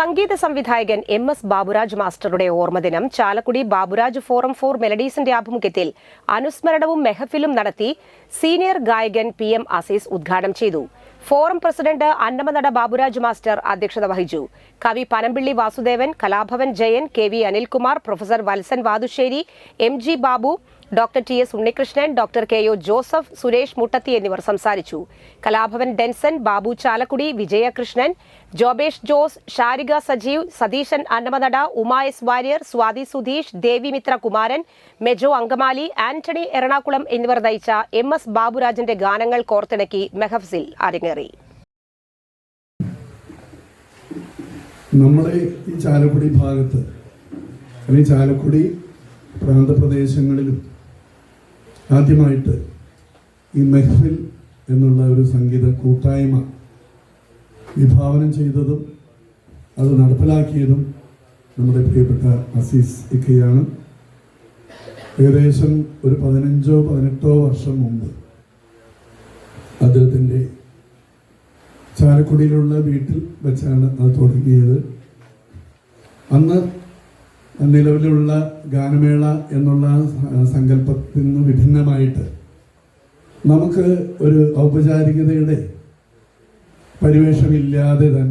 സംഗീത സംവിധായകൻ M S Baburaj മാസ്റ്ററുടെ ഓർമ്മദിനം ചാലക്കുടി ബാബുരാജ് ഫോറം ഫോർ മെലഡീസിന്റെ ആഭിമുഖ്യത്തിൽ അനുസ്മരണവും മെഹഫിലും നടത്തി സീനിയർ ഗായകൻ പി എം അസീസ് ഉദ്ഘാടനം ചെയ്തു. Forum president Annamanada Baburaj master അധ്യക്ഷത വഹിച്ചു. കവി Panampilly Vasudevan Kalabhavan Jayan K V Anilkumar professor Vathsan Vathusseri M G Babu doctor T S Unnikrishnan doctor K O Joseph Suresh Muttathi എന്നിവർ സംസാരിച്ചു. കലാഭവൻ ഡെൻസൺ ബാബു ചാലക്കുടി വിജയകൃഷ്ണൻ ജോബേഷ് ജോസ് ഷാരിക സജീവ് സതീശൻ അന്നമനട ഉമായസ് വാര്യർ സ്വാതി സുധീഷ് ദേവിമിത്ര കുമാരൻ മെജോ അങ്കമാലി ആന്റണി എറണാകുളം എന്നിവർ നയിച്ച എം എസ് ബാബുരാജന്റെ ഗാനങ്ങൾ കോർത്തിണക്കി മെഹഫ്സിൽ അരങ്ങേറി. നമ്മുടെ ഈ ചാലക്കുടി ഭാഗത്ത് അല്ലെങ്കിൽ ചാലക്കുടി പ്രാന്തപ്രദേശങ്ങളിലും ആദ്യമായിട്ട് ഈ മെഹ്ഫിൽ എന്നുള്ള ഒരു സംഗീത കൂട്ടായ്മ വിഭാവനം ചെയ്തതും അത് നടപ്പിലാക്കിയതും നമ്മുടെ പ്രിയപ്പെട്ട അസീസ് ഇക്കയാണ്. ഏകദേശം ഒരു പതിനഞ്ചോ പതിനെട്ടോ വർഷം മുമ്പ് അദ്ദേഹത്തിന്റെ ചാലക്കുടിയിലുള്ള വീട്ടിൽ വെച്ചാണ് അത് തുടങ്ങിയത്. അന്ന് നിലവിലുള്ള ഗാനമേള എന്നുള്ള സങ്കല്പത്തിൽ നിന്ന് വിഭിന്നമായിട്ട് നമുക്ക് ഒരു ഔപചാരികതയുടെ പരിവേഷമില്ലാതെ തന്നെ